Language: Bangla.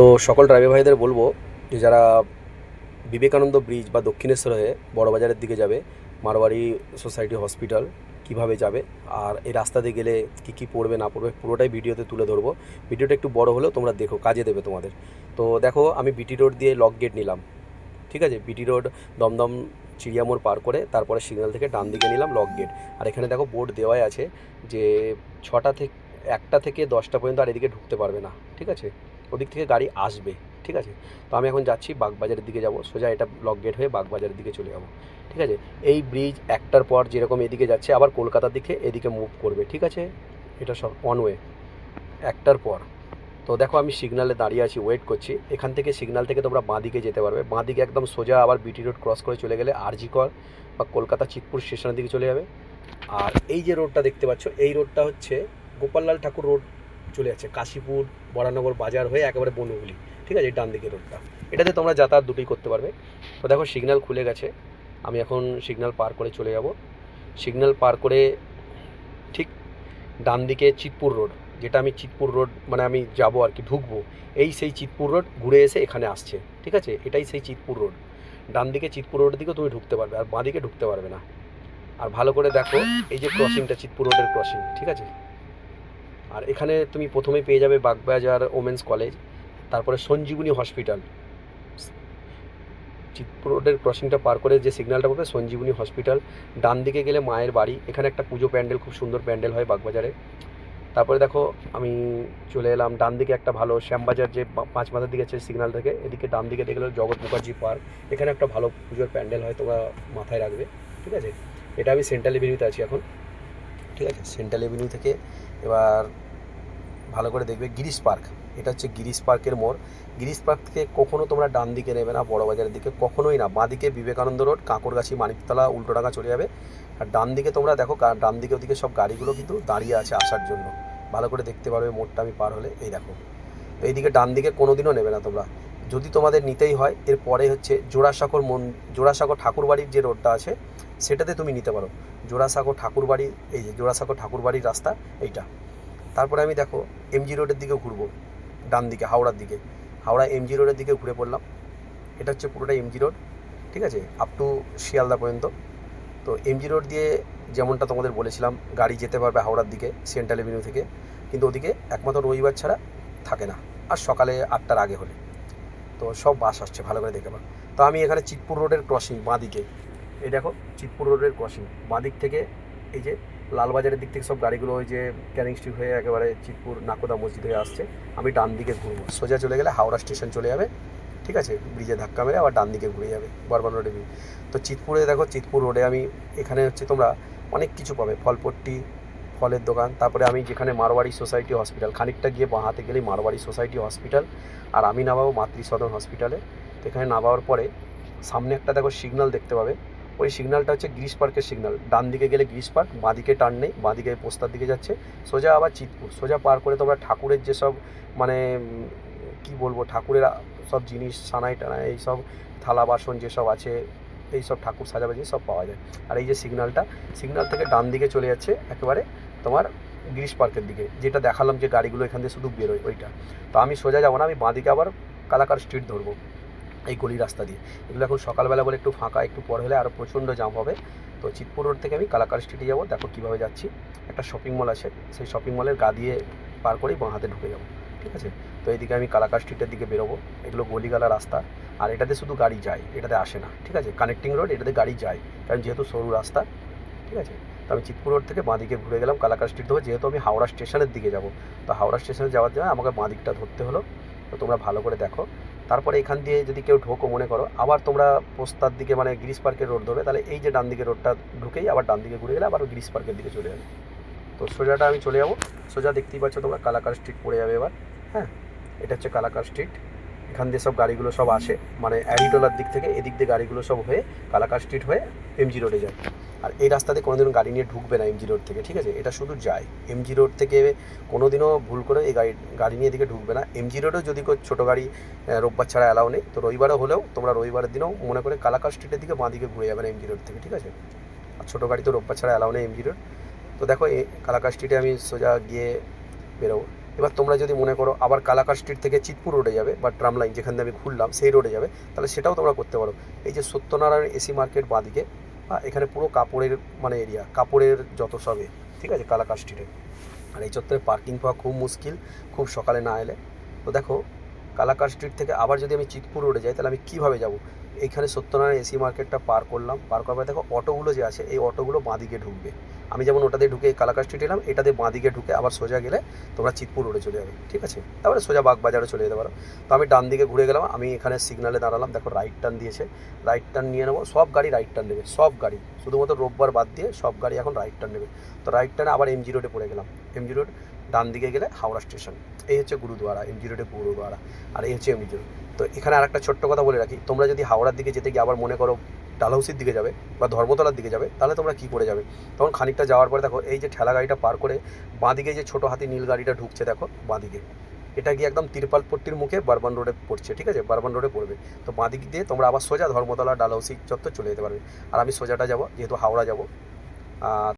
তো সকল ড্রাইভার ভাইদের বলব যে যারা বিবেকানন্দ ব্রিজ বা দক্ষিণেশ্বর হয়ে বড়বাজারের দিকে যাবে, মারোয়ারি সোসাইটি হসপিটাল কীভাবে যাবে আর এই রাস্তা দিয়ে গেলে কী কী পড়বে না পড়বে পুরোটাই ভিডিওতে তুলে ধরবো। ভিডিওটা একটু বড় হলেও তোমরা দেখো, কাজে দেবে তোমাদের। তো দেখো, আমি বিটি রোড দিয়ে লক গেট নিলাম। ঠিক আছে? বিটি রোড দমদম চিড়িয়ামোড় পার করে তারপরে সিগন্যাল থেকে ডান দিকে নিলাম লক গেট আর এখানে দেখো বোর্ড দেওয়াই আছে যে ছটা থেকে, একটা থেকে দশটা পর্যন্ত আর এদিকে ঢুকতে পারবে না। ঠিক আছে? ওদিক থেকে গাড়ি আসবে, ঠিক আছে? তো আমি এখন যাচ্ছি বাগবাজারের দিকে যাব, সোজা এটা লক গেট হয়ে বাগবাজারের দিকে চলে যাব, ঠিক আছে? এই ব্রিজ একটার পর যেরকম এদিকে যাচ্ছে, আবার কলকাতার দিকে এদিকে মুভ করবে, ঠিক আছে? এটা সব অন ওয়ে একটার পর। তো দেখো আমি সিগনালে দাঁড়িয়ে আছি ওয়েট করছি। এখান থেকে সিগনাল থেকে তোমরা বাঁ দিকে যেতে পারবে। বাঁ দিকে একদম সোজা আবার বিটি রোড ক্রস করে চলে গেলে আরজি কর বা কলকাতা চিতপুর স্টেশনের দিকে চলে যাবে। আর এই যে রোডটা দেখতে পাচ্ছ, এই রোডটা হচ্ছে গোপাললাল ঠাকুর রোড চলে যাচ্ছে। কাশীপুর, বরানগর বাজার হয়ে একেবারে বনগুলি। ঠিক আছে ডান দিকে রোডটা এটাতে তোমরা যাতায়াত দুটোই করতে পারবে। তো দেখো সিগন্যাল খুলে গেছে। আমি এখন সিগন্যাল পার করে চলে যাব। সিগন্যাল পার করে ঠিক ডান দিকে চিতপুর রোড যেটা আমি চিতপুর রোড মানে আমি যাব আর কি, ঢুকবো। এই সেই চিতপুর রোড ঘুরে এসে এখানে আসছে। ঠিক আছে, এটাই সেই চিতপুর রোড ডান দিকে চিতপুর রোডের দিকেও তুমি ঢুকতে পারবে, আর বাঁ দিকে ঢুকতে পারবে না। আর ভালো করে দেখো, এই যে ক্রসিংটা চিতপুর রোডের ক্রসিং ঠিক আছে? আর এখানে তুমি প্রথমে পেয়ে যাবে বাগবাজার ওমেন্স কলেজ, তারপরে সঞ্জীবনী হসপিটাল। রোডের ক্রসিংটা পার করে যে সিগন্যালটা পড়বে সঞ্জীবনী হসপিটাল, ডান দিকে গেলে মায়ের বাড়ি, এখানে একটা পুজো প্যান্ডেল, খুব সুন্দর প্যান্ডেল হয় বাগবাজারে। তারপরে দেখো, আমি চলে এলাম ডান দিকে একটা ভালো শ্যামবাজার যে পাঁচ মাথার দিকে আছে সিগন্যাল থেকে, এদিকে ডান দিকে দেখলে জগৎ মুখার্জি পার্ক, এখানে একটা ভালো পুজোর প্যান্ডেল হয় তোমরা মাথায় রাখবে, ঠিক আছে? এটা আমি সেন্ট্রাল এভিনিউতে আছি এখন। ঠিক আছে সেন্ট্রাল এভিনিউ থেকে। এবার ভালো করে দেখবে গিরিশ পার্ক এটা হচ্ছে গিরিশ পার্কের মোড়। গিরিশ পার্ক থেকে কখনও তোমরা ডান দিকে নেবে না বড় বাজারের দিকে, কখনোই না। বাঁ দিকে বিবেকানন্দ রোড, কাঁকড়গাছি, মানিকতলা উল্টোডাঙ্গা চলে যাবে। আর ডান দিকে তোমরা দেখো ডান দিকে ওদিকে সব গাড়িগুলো কিন্তু দাঁড়িয়ে আছে আসার জন্য। ভালো করে দেখতে পারবে মোড়টা আমি পার হলে। এই দেখো। তো এইদিকে ডান দিকে কোনো দিনও নেবে না তোমরা। যদি তোমাদের নিতেই হয় এরপরে হচ্ছে জোড়াসাঁকর মন জোড়াসাঁকর ঠাকুরবাড়ির যে রোডটা আছে, সেটাতে তুমি নিতে পারো। জোড়াসাঁকর ঠাকুরবাড়ি, এই যে জোড়াসাঁকর ঠাকুরবাড়ির রাস্তা, এইটা। তারপরে আমি দেখো এমজি রোডের দিকে ঘুরবো, ডান দিকে, হাওড়ার দিকে। হাওড়া এমজি রোডের দিকে ঘুরে পড়লাম। এটা হচ্ছে পুরোটা এমজি রোড ঠিক আছে? আপ টু শিয়ালদা পর্যন্ত। তো এমজি রোড দিয়ে যেমনটা তোমাদের বলেছিলাম, গাড়ি যেতে পারবে হাওড়ার দিকে সেন্ট্রাল এভিনিউ থেকে। কিন্তু ওদিকে একমাত্র রবিবার ছাড়া থাকে না, আর সকালে আটটার আগে হলে। তো সব বাস আসছে, ভালো করে দেখে পাবে তো আমি এখানে চিতপুর রোডের ক্রসিং বাঁ দিকে এই দেখো চিতপুর রোডের ক্রসিং বাঁ দিক থেকে এই যে লালবাজারের দিক থেকে সব গাড়িগুলো ওই যে ক্যানিং স্ট্রিট হয়ে একেবারে চিতপুর নাকোদা মসজিদ হয়ে আসছে। আমি ডান দিকে ঘুরবো। সোজা চলে গেলে হাওড়া স্টেশন চলে যাবে, ঠিক আছে? ব্রিজে ধাক্কা মেরে আবার ডান দিকে ঘুরে যাবে বর্মান রোডে। তো চিতপুরে দেখো, চিতপুর রোডে আমি এখানে হচ্ছে তোমরা অনেক কিছু পাবে। ফলপট্টি, ফলের দোকান, তারপরে আমি যেখানে মারোয়াড়ি সোসাইটি হসপিটাল খানিকটা গিয়ে বাঁ হাতে গেলেই মারোয়াড়ি সোসাইটি হসপিটাল আর আমি নামাবো মাতৃসদন হসপিটালে তো এখানে নামাবার পরে সামনে একটা দেখো সিগনাল দেখতে পাবে। ওই সিগন্যালটা হচ্ছে গ্রিস পার্কের সিগন্যাল ডান দিকে গেলে গ্রিস পার্ক বাঁ দিকে টার্ন নেই বাঁ দিকে পোস্তার দিকে যাচ্ছে। সোজা আবার চিতপুর। সোজা পার করে তোমরা ঠাকুরের যেসব মানে কি বলব, ঠাকুরের সব জিনিস, সানাই টানাই এইসব থালা বাসন যেসব আছে, এই সব ঠাকুর সাজাবে জিনিস সব পাওয়া যায়। আর এই যে সিগন্যালটা সিগন্যাল থেকে ডান দিকে চলে যাচ্ছে একেবারে তোমার গ্রিস পার্কের দিকে। যেটা দেখালাম যে গাড়িগুলো এখান থেকে শুধু বেরোয়, ওইটা। তো আমি সোজা যাব না, আমি বাঁ দিকে আবার কালাকার স্ট্রিট ধরবো। এই গলি রাস্তা দিয়ে। এগুলো এখন সকালবেলা বলে একটু ফাঁকা, একটু পর হলে আরও প্রচণ্ড জাম হবে। তো চিতপুর রোড থেকে আমি কালাকার স্ট্রিটে যাব। দেখো কীভাবে যাচ্ছি। একটা শপিং মল আছে। সেই শপিং মলের গা দিয়ে পার করেই বাঁ হাতে ঢুকে যাব। ঠিক আছে? তো এইদিকে আমি কালাকার স্ট্রিটের দিকে বেরোবো। এগুলো গলিগালা রাস্তা। আর এটাতে শুধু গাড়ি যায়, এটাতে আসে না। ঠিক আছে? কানেক্টিং রোড এটাতে গাড়ি যায়। কারণ যেহেতু সরু রাস্তা। ঠিক আছে? তো আমি চিতপুর রোড থেকে বাঁ দিকে ঘুরে গেলাম, কালাকার স্ট্রিট ধরে। যেহেতু আমি হাওড়া স্টেশনের দিকে যাব। তো হাওড়া স্টেশনে যাওয়ার জন্য আমাকে বাঁ দিকটা ধরতে হলো। তো তোমরা ভালো করে দেখো। তারপরে এখান দিয়ে যদি কেউ ঢোকো, মনে করো, আবার তোমরা পোস্তার দিকে মানে গ্রিস পার্কের রোড ধরবে, তাহলে এই যে ডান দিকে রোডটা ঢুকেই আবার ডান দিকে ঘুরে গেলে আবার গ্রিস পার্কের দিকে চলে যাবে। তো সোজাটা আমি চলে যাব। সোজা দেখতেই পাচ্ছ তোমরা, কালাকার স্ট্রিট পড়ে যাবে এবার। হ্যাঁ এটা হচ্ছে কালাকার স্ট্রিট এখান দিয়ে সব গাড়িগুলো সব আসে মানে অ্যারিটোলার দিক থেকে এদিক দিয়ে গাড়িগুলো সব হয়ে কালাকার স্ট্রিট হয়ে এমজি রোডে যায়। আর এই রাস্তাতে কোনোদিনও গাড়ি নিয়ে ঢুকবে না এমজি রোড থেকে, ঠিক আছে? এটা শুধু যায়। এমজি রোড থেকে কোনোদিনও ভুল করে এই গাড়ি গাড়ি নিয়ে এদিকে ঢুকবে না। এমজি রোডেও যদি ছোটো গাড়ি রোববার ছাড়া অ্যালাউ নেই, তো রবিবারও হলেও তোমরা রবিবারের দিনেও মনে করে কালাকার স্ট্রিটের দিকে বাঁ দিকে ঘুরে যাবে না এমজি রোড থেকে, ঠিক আছে? আর ছোটো গাড়ি তো রোববার ছাড়া অ্যালাউ নেই এমজি রোড তো দেখো এই কালাকার স্ট্রিটে আমি সোজা গিয়ে বেরোবো। এবার তোমরা যদি মনে করো আবার কালাকার স্ট্রিট থেকে চিতপুর রোডে যাবে বা ট্রাম লাইন যেখান দিয়ে আমি ঘুরলাম, সেই রোডে যাবে, তাহলে সেটাও তোমরা করতে পারো। এই যে সত্যনারায়ণ এসি মার্কেট বাদিকে এখানে পুরো কাপড়ের মানে এরিয়া, কাপড়ের যত সবে ঠিক আছে কালাকা স্ট্রিটে আর এই চত্বরে পার্কিং পাওয়া খুব মুশকিল, খুব সকালে না এলে। তো দেখো কালাকা স্ট্রিট থেকে আবার যদি আমি চিতপুর রোডে যাই, তাহলে আমি কীভাবে যাব? এইখানে সত্যনারায়ণ এসি মার্কেটটা পার করলাম। পার করার পর দেখো অটোগুলো যে আছে, এই অটোগুলো বাঁদিকে ঢুকবে। আমি যেমন ওটাতে ঢুকে কালাকার স্ট্রিট এলাম, এটাতে বাঁদিকে ঢুকে আবার সোজা গেলে তোমরা চিতপুর রোডে চলে যাবে, ঠিক আছে? তারপরে সোজা বাগবাজারে চলে যেতে পারো। তো আমি ডান দিকে ঘুরে গেলাম, আমি এখানে সিগনালে দাঁড়ালাম, দেখো রাইট টার্ন দিয়েছে। রাইট টার্ন নিয়ে নেব, সব গাড়ি রাইট টার্ন নেবে, সব গাড়ি। শুধুমাত্র রোববার বাদ দিয়ে সব গাড়ি এখন রাইট টার্ন নেবে। তো রাইট টার্নে আবার এমজি রোডে পড়ে গেলাম। এমজি রোড ডান দিকে গেলে হাওড়া স্টেশন এই হচ্ছে গুরুদুয়ারা এমজি রোডে গুরুদুয়ারা আর এই হচ্ছে এমজি রোড তো এখানে আর একটা ছোট্ট কথা বলে রাখি। তোমরা যদি হাওড়ার দিকে যেতে গিয়ে আবার মনে করো ডালহাউসির দিকে যাবে বা ধর্মতলার দিকে যাবে, তাহলে তোমরা কী করে যাবে? তখন খানিকটা যাওয়ার পরে দেখো, এই যে ঠেলা গাড়িটা পার করে বাঁদিকে যে ছোটো হাতি নীল গাড়িটা ঢুকছে দেখো, বাঁদিকে। এটা গিয়ে একদম তিরপালপট্টির মুখে বারবান রোডে পড়ছে, ঠিক আছে? বারবান রোডে পড়বে। তো বাঁদিক দিয়ে তোমরা আবার সোজা ধর্মতলা ডালহাউসি চত্বর চলে যেতে পারবে। আর আমি সোজাটা যাব, যেহেতু হাওড়া যাব।